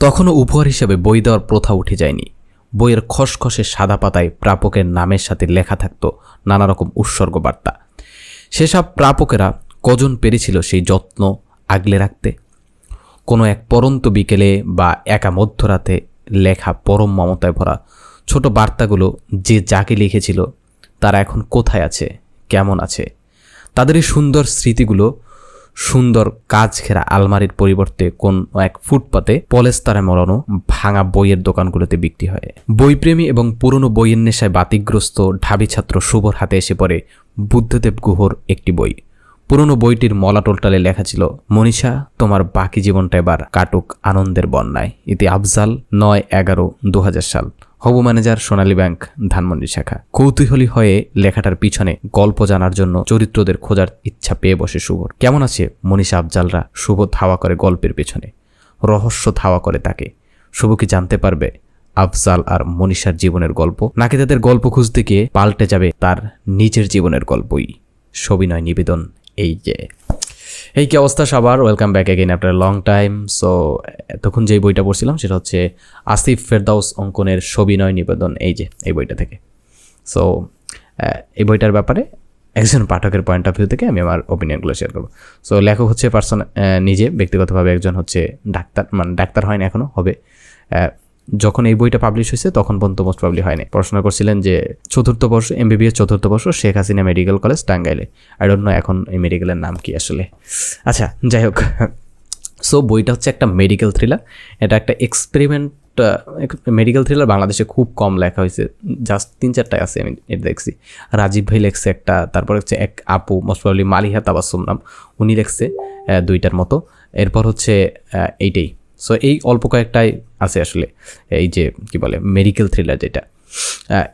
তখনও উপহার হিসেবে বই দেওয়ার প্রথা উঠে যায়নি। বইয়ের খসখসে সাদা পাতায় প্রাপকের নামের সাথে লেখা থাকত নানা রকম উৎসর্গ বার্তা সেসব প্রাপকেরা কজন পেরেছিল সেই যত্ন আগলে রাখতে? কোনো এক পরন্ত বিকেলে বা একা মধ্যরাতে লেখা পরম মমতায় ভরা ছোট বার্তাগুলো যে যাকে লিখেছিল, তারা এখন কোথায় আছে, কেমন আছে? তাদের এই সুন্দর স্মৃতিগুলো সুন্দর কাজ ঘেরা আলমারির পরিবর্তে কোন এক ফুটপাতে পলেস্তারে মরানো ভাঙা বইয়ের দোকানগুলোতে বিক্রি হয়। বইপ্রেমী এবং পুরনো বইয়ের নেশায় বাতিগ্রস্ত ঢাবি ছাত্র শুভর হাতে এসে পড়ে বুদ্ধদেব গুহর একটি বই। পুরনো বইটির মলাটোলটালে লেখা ছিল, মনীষা, তোমার বাকি জীবনটা এবার কাটুক আনন্দের বন্যায়। ইতি আফজাল নয় এগারো দু সাল। হবু ম্যানেজার সোনালী ব্যাংক, ধানমন্ডি শাখা। কৌতূহলী হয়ে লেখাটার পিছনে গল্প জানার জন্য চরিত্রদের খোঁজার ইচ্ছা পেয়ে বসে শুভর কেমন আছে মনীষা আফজালরা শুভ ধাওয়া করে গল্পের পেছনে? রহস্য ধাওয়া করে তাকে। শুভ কি জানতে পারবে আফজাল আর মনীষার জীবনের গল্প? নাকি তাদের গল্প খুঁজতে গিয়ে পাল্টে যাবে তার নিজের জীবনের গল্পই? সবিনয় নিবেদন এই যে। এই কি অবস্থা সবার? Welcome back again after long time so তখন যেই বইটা পড়ছিলাম সেটা হচ্ছে আসিফ ফেরদাউস অঙ্কনের সবিনয় নিবেদন, এই যে, এই বইটা থেকে। সো এই বইটার ব্যাপারে একজন পাঠকের পয়েন্ট অফ ভিউ থেকে আমি আমার ওপিনিয়নগুলো শেয়ার করব। সো লেখক হচ্ছে পার্সন নিজে, ব্যক্তিগতভাবে একজন হচ্ছে ডাক্তার মানে ডাক্তার হয়নি এখনও হবে। যখন এই বইটা পাবলিশ হয়েছে, তখন পর্যন্ত মোস্ট প্রবলি হয়নি। পড়াশোনা করছিলেন যে চতুর্থ বর্ষ এমবিবিএস চতুর্থ বর্ষ, শেখ হাসিনা মেডিকেল কলেজ টাঙ্গাইলে। আই ডোন্ট নো এখন এই মেডিকেলের নাম কি আসলে। আচ্ছা যাই হোক। সো বইটা হচ্ছে একটা মেডিকেল থ্রিলার এটা একটা এক্সপেরিমেন্ট মেডিকেল থ্রিলার বাংলাদেশে খুব কম লেখা হয়েছে। জাস্ট তিন চারটায় আছে আমি এটা দেখছি। রাজীব ভাই লেখছে একটা, তারপর হচ্ছে এক আপু মোস্ট প্রবলি মালিহা তাবাসুম নাম, উনি লেখছে দুইটার মতো। এরপর হচ্ছে এইটাই। সো এই অল্প কয়েকটাই আছে আসলে। এই যে, কি বলে মেডিকেল থ্রিলার যেটা।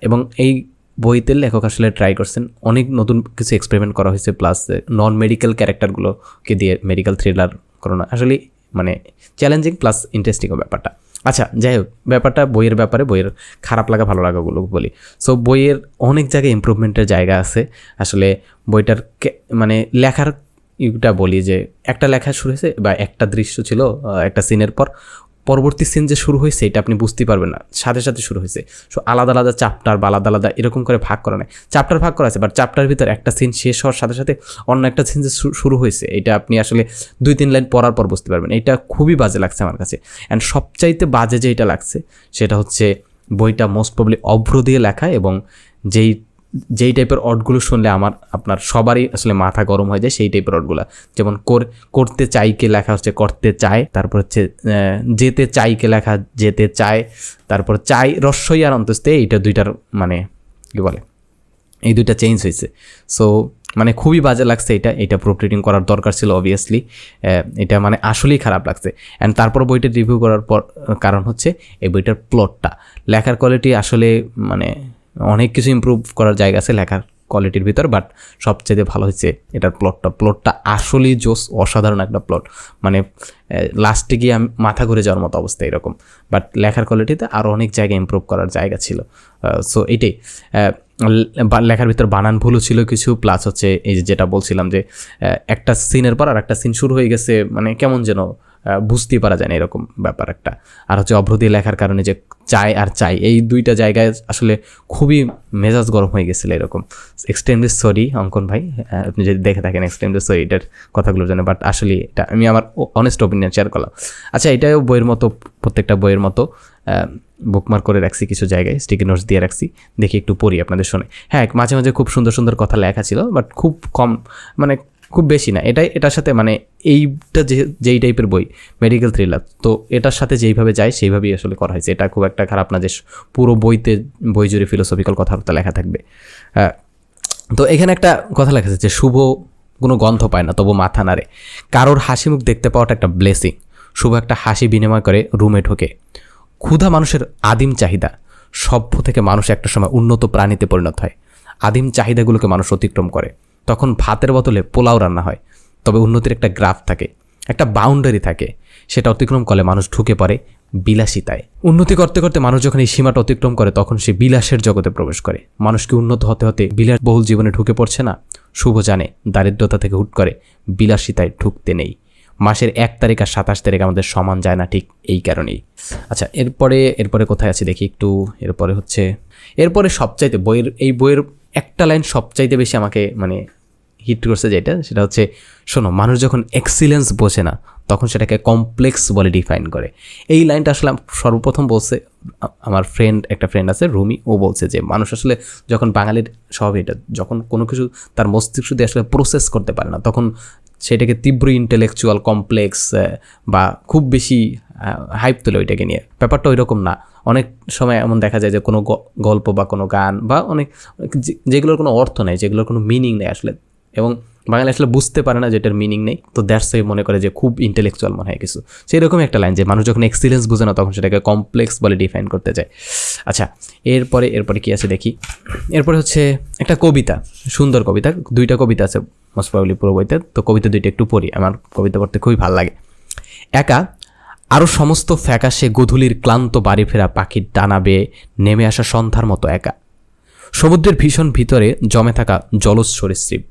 এবং এই বইতে লেখক আসলে ট্রাই করছেন। অনেক নতুন কিছু এক্সপেরিমেন্ট করা হয়েছে প্লাস নন মেডিকেল ক্যারেক্টারগুলোকে দিয়ে মেডিকেল থ্রিলার করানো। আসলে মানে চ্যালেঞ্জিং প্লাস ইন্টারেস্টিংও ব্যাপারটা। আচ্ছা যাই হোক, ব্যাপারটা বইয়ের ব্যাপারে, বইয়ের খারাপ লাগা, ভালো লাগাগুলো বলি। সো বইয়ের অনেক জায়গায় ইম্প্রুভমেন্টের জায়গা আছে। আসলে, বইটার মানে লেখার ইটা বলি যে একটা লেখা শুরু হয়েছে বা একটা দৃশ্য ছিল একটা সিনের পর। পরবর্তী সিন যে শুরু হয়েছে, এটা আপনি বুঝতেই পারবেন না। সাথে সাথে শুরু হয়েছে। সো আলাদা আলাদা চাপ্টার বা আলাদা আলাদা এরকম করে ভাগ করা নেই। চাপ্টার ভাগ করা আছে বাট চাপ্টার ভিতর একটা সিন শেষ হওয়ার সাথে সাথে অন্য একটা সিন যে শুরু হয়েছে, এটা আপনি আসলে দুই তিন লাইন পড়ার পর বুঝতে পারবেন। এটা খুবই বাজে লাগছে আমার কাছে। অ্যান্ড সবচাইতে বাজে যেটা লাগছে, সেটা হচ্ছে বইটা মোস্ট প্রবলি অভ্র দিয়ে লেখা এবং যেই যেই টাইপের অর্ডগুলো শুনলে আমার, আপনার সবারই আসলে মাথা গরম হয়ে যায় সেই টাইপের অর্ডগুলো। যেমন কর- করতে চাইকে লেখা হচ্ছে করতে চায়, তারপর হচ্ছে যেতে চাইকে লেখা যেতে চায়, তারপর চাই রস্যই আর অন্তস্তে এইটা দুইটার মানে কী বলে, এই দুইটা চেঞ্জ হয়েছে। সো মানে খুবই বাজে লাগছে এটা এটা প্রুফ রিডিং করার দরকার ছিল অবভিয়াসলি এটা মানে আসলেই খারাপ লাগছে। অ্যান্ড তারপর বইটা রিভিউ করার পর, কারণ হচ্ছে এই বইটার প্লটটা লেখার কোয়ালিটি আসলে মানে অনেক কিছু ইমপ্রুভ করার জায়গা আছে লেখার কোয়ালিটির ভিতর বাট সবচেয়ে ভালো হচ্ছে এটার প্লটটা প্লটটা আসলেই জোস অসাধারণ একটা প্লট মানে লাস্টে গিয়ে আমি, মাথা ঘুরে যাওয়ার মতো অবস্থা এরকম। বাট লেখার কোয়ালিটিতে আরও অনেক জায়গায় ইমপ্রুভ করার জায়গা ছিল। সো এটাই। লেখার ভিতর বানান ভুলও ছিল কিছু প্লাস হচ্ছে এই যেটা বলছিলাম যে একটা সিনের পর আর একটা সিন শুরু হয়ে গেছে মানে কেমন যেন বুঝতেই পারা যায় না এরকম ব্যাপার একটা। আর হচ্ছে অভ্রদি লেখার কারণে যে চাই আর চাই, এই দুইটা জায়গায় আসলে খুবই মেজাজ গরম হয়ে গেছিল এরকম। এক্সট্রিমলি সরি অঙ্কন ভাই। আপনি যদি দেখে থাকেন এক্সট্রিমলি সরি এটার কথাগুলো জানেন বাট আসলে এটা আমি আমার অনেস্ট ওপিনিয়ন শেয়ার করলাম। আচ্ছা এটাও বইয়ের মতো, প্রত্যেকটা বইয়ের মতো বুকমার্ক করে রাখছি কিছু জায়গায় স্টিকি নোটস দিয়ে রাখছি। দেখি একটু পড়ি আপনাদের শুনে। হ্যাঁ মাঝে মাঝে খুব সুন্দর সুন্দর কথা লেখা ছিল বাট খুব কম মানে খুব বেশি না। এটাই, এটার সাথে মানে এইটা যে, যেই টাইপের বই মেডিকেল থ্রিলার তো এটার সাথে যেইভাবে যায়, সেইভাবেই আসলে করা হয়েছে। এটা খুব একটা খারাপ না যে পুরো বইতে বই জুড়ে ফিলোসফিক্যাল কথাবার্তা লেখা থাকবে। হ্যাঁ তো এখানে একটা কথা লেখা আছে যে, শুভ কোনো গন্ধ পায় না, তবু মাথা নাড়ে। কারোর হাসি মুখ দেখতে পাওয়াটা একটা ব্লেসিং শুভ একটা হাসি বিনিময় করে রুমে ঢোকে। ক্ষুধা মানুষের আদিম চাহিদা। সভ্য থেকে মানুষ একটা সময় উন্নত প্রাণীতে পরিণত হয়। আদিম চাহিদাগুলোকে মানুষ অতিক্রম করে। তখন ভাতের বদলে পোলাও রান্না হয়। তবে উন্নতির একটা গ্রাফ থাকে, একটা বাউন্ডারি থাকে, সেটা অতিক্রম করলে মানুষ ঢুকে পড়ে বিলাসিতায়। উন্নতি করতে করতে মানুষ যখন এই সীমাটা অতিক্রম করে, তখন সে বিলাসের জগতে প্রবেশ করে। মানুষকে উন্নত হতে হতে বিলাসবহুল জীবনে ঢুকে পড়ছে না? শুভ জানে, দারিদ্রতা থেকে হুট করে বিলাসিতায় ঢুকতে নেই। মাসের এক তারিখ আর সাতাশ তারিখ আমাদের সমান যায় না ঠিক এই কারণেই। আচ্ছা এরপরে এরপরে কোথায় আছে দেখি একটু, এরপরে হচ্ছে, এরপরে সবচাইতে বইয়ের, এই বইয়ের একটা লাইন সবচাইতে বেশি আমাকে মানে হিট করছে যেটা, সেটা হচ্ছে, শোনো, মানুষ যখন এক্সিলেন্স বোঝে না, তখন সেটাকে কমপ্লেক্স বলে ডিফাইন করে। এই লাইনটা আসলে সর্বপ্রথম বলছে আমার ফ্রেন্ড একটা ফ্রেন্ড আছে, রুমি, ও বলছে যে, মানুষ আসলে যখন বাঙালির স্বভাব এটা, যখন কোনো কিছু তার মস্তিষ্ক দিয়ে আসলে প্রসেস করতে পারে না, তখন সেটাকে তীব্র ইন্টেলেকচুয়াল কমপ্লেক্স বা খুব বেশি হাইপ তোলে ওইটাকে নিয়ে। ব্যাপারটা ওই রকম না। অনেক সময় এমন দেখা যায় যে, কোনো গল্প বা কোনো গান বা অনেক যেগুলোর কোনো অর্থ নেই, যেগুলোর কোনো মিনিং নেই আসলে। এবং বাঙালি আসলে বুঝতে পারে না যেটার মিনিং নেই। তো দ্যাটস ওই মনে করে যে খুব ইন্টেলেকচুয়াল মনে হয় কিছু। সেই রকমই একটা লাইন যে মানুষ যখন এক্সপিরিয়েন্স বুঝে না, তখন সেটাকে কমপ্লেক্স বলে ডিফাইন করতে চায়। আচ্ছা এরপরে এরপরে কি আছে দেখি? এরপরে হচ্ছে একটা কবিতা, সুন্দর কবিতা। দুইটা কবিতা আছে মোস্ট পুরো বইতে। তো কবিতা দুইটা একটু পড়ি, আমার কবিতা পড়তে খুবই ভালো লাগে। একা আরও সমস্ত ফ্যাকাশে গধূলির ক্লান্ত বাড়ি ফেরা পাখির ডানা বেয়ে নেমে আসা সন্ধ্যার মতো একা। সমুদ্রের ভীষণ ভিতরে জমে থাকা জলজ সরীসৃপ।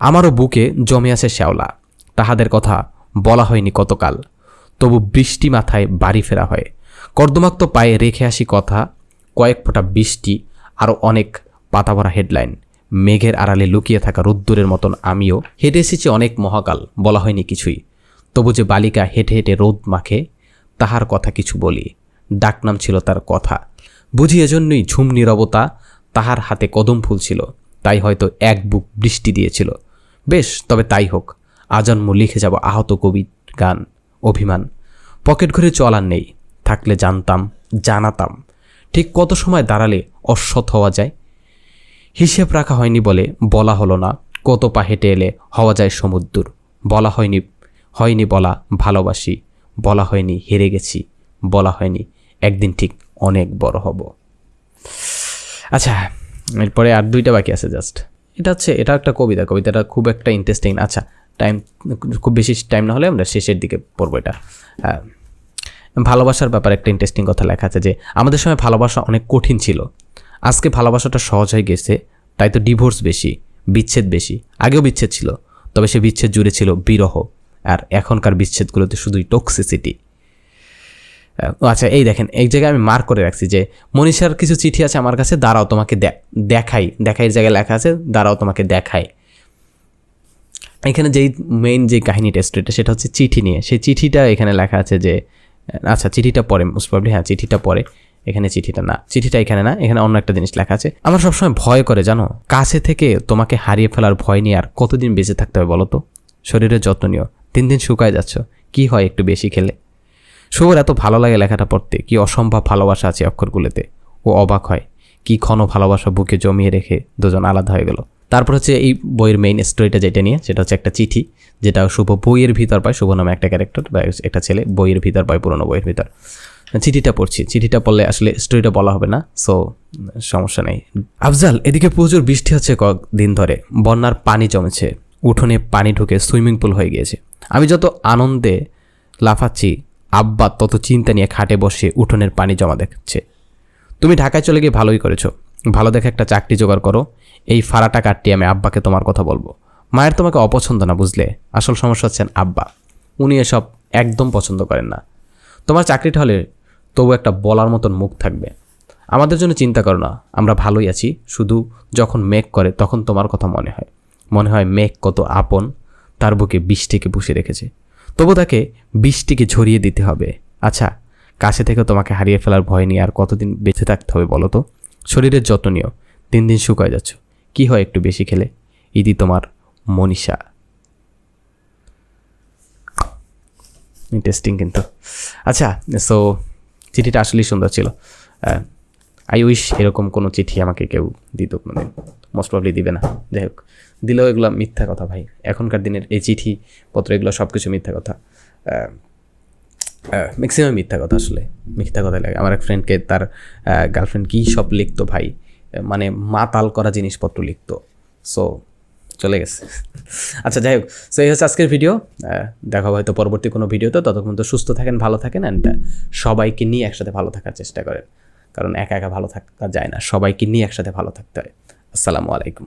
আমারও বুকে জমে আছে শ্যাওলা। তাহাদের কথা বলা হয়নি কতকাল। তবু বৃষ্টি মাথায় বাড়ি ফেরা হয়। কর্দমাক্ত পায়ে রেখে আসি কথা, কয়েক ফোঁটা বৃষ্টি আরও অনেক পাতা ভরা হেডলাইন। মেঘের আড়ালে লুকিয়ে থাকা রোদ্দুরের মতন আমিও হেঁটে এসেছি অনেক মহাকাল, বলা হয়নি কিছুই। তবু যে বালিকা হেঁটে হেঁটে রোদ মাখে, তাহার কথা কিছু বলি। ডাকনাম ছিল তার কথা। বুঝি এজন্যই ঝুম নীরবতা তাহার হাতে কদম ফুল ছিল। তাই হয়তো এক বুক বৃষ্টি দিয়েছিল। বেশ, তবে তাই হোক। আজন্ম লিখে যাব আহত কবি গান, অভিমান। পকেট ঘরে চলার নেই, থাকলে জানতাম, জানাতাম। ঠিক কত সময় দাঁড়ালে অশ্বত হওয়া যায়? হিসেব রাখা হয়নি বলে বলা হলো না, কত পা হেঁটে এলে হওয়া যায় সমুদ্র বলা হয়নি হয়নি বলা ভালোবাসি, বলা হয়নি হেরে গেছি, বলা হয়নি একদিন ঠিক অনেক বড় হব। আচ্ছা এরপরে আর দুইটা বাকি আছে জাস্ট এটা হচ্ছে, এটা একটা কবিতা, কবিতাটা খুব একটা ইন্টারেস্টিং আচ্ছা টাইম খুব বেশি টাইম না হলে আমরা শেষের দিকে পড়ব এটা। হ্যাঁ ভালোবাসার ব্যাপারে একটা ইন্টারেস্টিং কথা লেখা আছে যে, আমাদের সময় ভালোবাসা অনেক কঠিন ছিল। আজকে ভালোবাসাটা সহজ হয়ে গেছে, তাই তো ডিভোর্স বেশি, বিচ্ছেদ বেশি, আগেও বিচ্ছেদ ছিল, তবে সে বিচ্ছেদ জুড়ে ছিল বিরহ। আর এখনকার বিচ্ছেদগুলোতে শুধুই টক্সিসিটি আচ্ছা এই দেখেন এই জায়গায় আমি মার্ক করে রাখছি যে, মনীষার কিছু চিঠি আছে আমার কাছে, দাঁড়াও তোমাকে দেখাই। দেখাই জায়গায় লেখা আছে, দাঁড়াও তোমাকে দেখাই। এখানে যেই মেইন যে কাহিনীটা স্টোরিটা সেটা হচ্ছে চিঠি নিয়ে। সেই চিঠিটা এখানে লেখা আছে যে আচ্ছা চিঠিটা পরে মোস্ট প্রবলি হ্যাঁ চিঠিটা পরে। এখানে চিঠিটা, না, চিঠিটা এখানে না, এখানে অন্য একটা জিনিস লেখা আছে। আমার সবসময় ভয় করে, জানো? কাছে থেকে তোমাকে হারিয়ে ফেলার ভয় নিয়ে আর কতদিন বেঁচে থাকতে হবে বলো তো? শরীরের যত্ন নিও। দিন দিন শুকায় যাচ্ছ। কি হয় একটু বেশি খেলে? শুভর এত ভালো লাগে লেখাটা পড়তে। কি অসম্ভব ভালোবাসা আছে অক্ষরগুলোতে। ও অবাক হয়। কি ক্ষণ ভালোবাসা বুকে জমিয়ে রেখে দুজন আলাদা হয়ে গেল। তারপর হচ্ছে এই বইয়ের মেইন স্টোরিটা যেটা নিয়ে, সেটা হচ্ছে একটা চিঠি, যেটা শুভ বইয়ের ভিতর পায়, শুভ নামে একটা ক্যারেক্টার বা একটা ছেলে বইয়ের ভিতর পায়, পুরোনো বইয়ের ভিতর। চিঠিটা পড়ছি। চিঠিটা পড়লে আসলে স্টোরিটা বলা হবে না সো সমস্যা নেই। আফজাল, এদিকে প্রচুর বৃষ্টি হচ্ছে কয়েকদিন ধরে। বন্যার পানি জমেছে। উঠোনে পানি ঢুকে সুইমিং পুল হয়ে গিয়েছে। আমি যত আনন্দে লাফাচ্ছি আব্বা তত চিন্তা নিয়ে খাটে বসে উঠোনের পানি জমা দেখছে। তুমি ঢাকায় চলে গিয়ে ভালোই করেছ। ভালো দেখে একটা চাকরি জোগাড় করো। এই ফাড়াটা কাটিয়ে আমি আব্বাকে তোমার কথা বলব। মায়ের তোমাকে অপছন্দ না বুঝলে? আসল সমস্যা হচ্ছেন আব্বা। উনি এসব একদম পছন্দ করেন না। তোমার চাকরিটা হলে তবু একটা বলার মতন মুখ থাকবে। আমাদের জন্য চিন্তা করো না। আমরা ভালোই আছি। শুধু যখন মেঘ করে তখন তোমার কথা মনে হয়। মনে হয় মেঘ কত আপন। তার বুকে বৃষ্টিকে পুষে রেখেছে। তবু তাকে বৃষ্টিকে ঝরিয়ে দিতে হবে। আচ্ছা কাছে থেকে তোমাকে হারিয়ে ফেলার ভয় নিয়ে আর কতদিন বেঁচে থাকতে হবে বলো তো? শরীরের যত্ন নিও। দিন দিন শুকায় যাচ্ছ। কি হয় একটু বেশি খেলে? ইদি তোমার মনীষা। ইন্টারেস্টিং কিন্তু। আচ্ছা সো চিঠিটা আসলেই সুন্দর ছিল। আই উইশ এরকম কোনো চিঠি আমাকে কেউ দিত কোনোদিন মোস্ট প্রবলি দিবে না। যাই হোক, দিলেও এগুলো মিথ্যা কথা ভাই। এখনকার দিনের এই চিঠি পত্র এগুলো সব কিছু মিথ্যা কথা। ম্যাক্সিমাম মিথ্যা কথা আসলে, মিথ্যা কথা লাগে। আমার এক ফ্রেন্ডকে তার গার্লফ্রেন্ড কী সব লিখতো ভাই? মানে মাতাল করা জিনিসপত্র লিখতো। সো চলে গেছে। আচ্ছা যাই হোক সো এই হচ্ছে আজকের ভিডিও দেখা হয়তো পরবর্তী কোনো ভিডিওতে ততক্ষণ তো সুস্থ থাকেন, ভালো থাকেন অ্যান্ড সবাইকে নিয়ে একসাথে ভালো থাকার চেষ্টা করেন। কারণ একা একা ভালো থাকা যায় না। সবাইকে নিয়ে একসাথে ভালো থাকতে হয়। আসসালামু আলাইকুম।